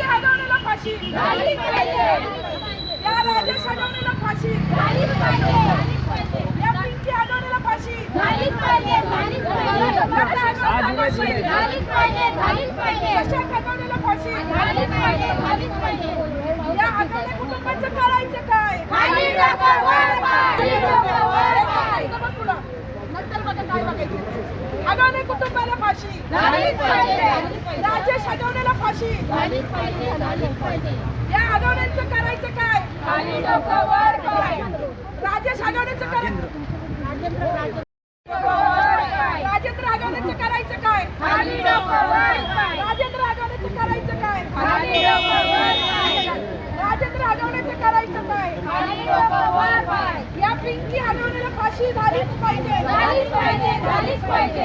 पिंकी हगवण्याला फाशी. या राजेश हगवण्याला फाशी. या पिंकी हगवण्याला फाशी. शशांक हगवण्याला फाशी. फाशी राजेश हगवण्याला फाशी. या हगवण्यांचं करायचं काय? राजेश हगवण्याचं करायचं राजेंद्र हगवण्याचं करायचं काय? राजेंद्र हगवण्याचं करायचं काय? राजेंद्र हगवण्याचं करायचं काय? या पिंकी हगवण्याला फाशी झालीच पाहिजे. या पाहिजे.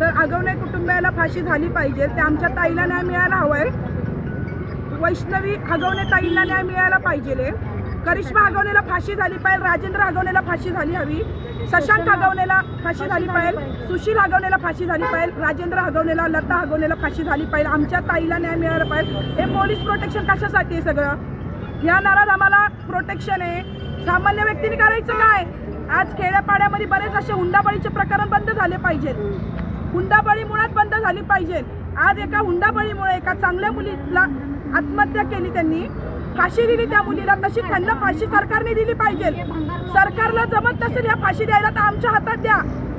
तर आगवणे कुटुंबियाला फाशी झाली पाहिजे. ते आमच्या ताईला न्याय मिळायला हवाय. वैष्णवी हगवणे ताईला न्याय मिळायला पाहिजे करिश्मा हगवणेला फाशी झाली पाहिजे. राजेंद्र हगवणेला फाशी झाली हवी. शशांक हगवणेला फाशी झाली पाहिजे. सुशील हगवणेला फाशी झाली पाहिजे. राजेंद्र हगवणेला लता हगवणेला फाशी झाली पाहिजे. आमच्या ताईला न्याय मिळायला पाहिजे. हे पोलीस प्रोटेक्शन कशासाठी आहे सगळं? या नाराज आम्हाला प्रोटेक्शन आहे. सामान्य व्यक्तीने करायचं काय? आज खेड्यापाड्यामध्ये बरेच असे हुंडाबळीचे प्रकरण बंद झाले पाहिजेत. हुंडाबळी मुळात बंद झाली पाहिजे. आज एका हुंडाबळीमुळे एका चांगल्या मुलीला आत्महत्या केली त्यांनी. फाशी दिली त्या मुलीला तशी त्यांना फाशी सरकारने दिली पाहिजे. सरकारला जमत नसेल या फाशी द्यायला तर आमच्या हातात द्या.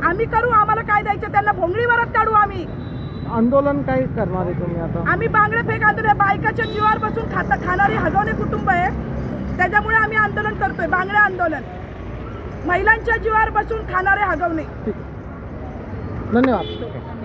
आम्ही करू आम्हाला काय द्यायचं त्यांना भोंगळीवरच काढू आम्ही. आंदोलन काय करणार आहे तुम्ही आता? आम्ही बांगडे फेक आंदोलन बायकाच्या जीवावर बसून खाता खाणारी हगवणे कुटुंब आहे. त्याच्यामुळे आम्ही आंदोलन करतोय बांगडे आंदोलन. महिलांच्या जीवावर बसून खाणारे हगवणे. धन्यवाद.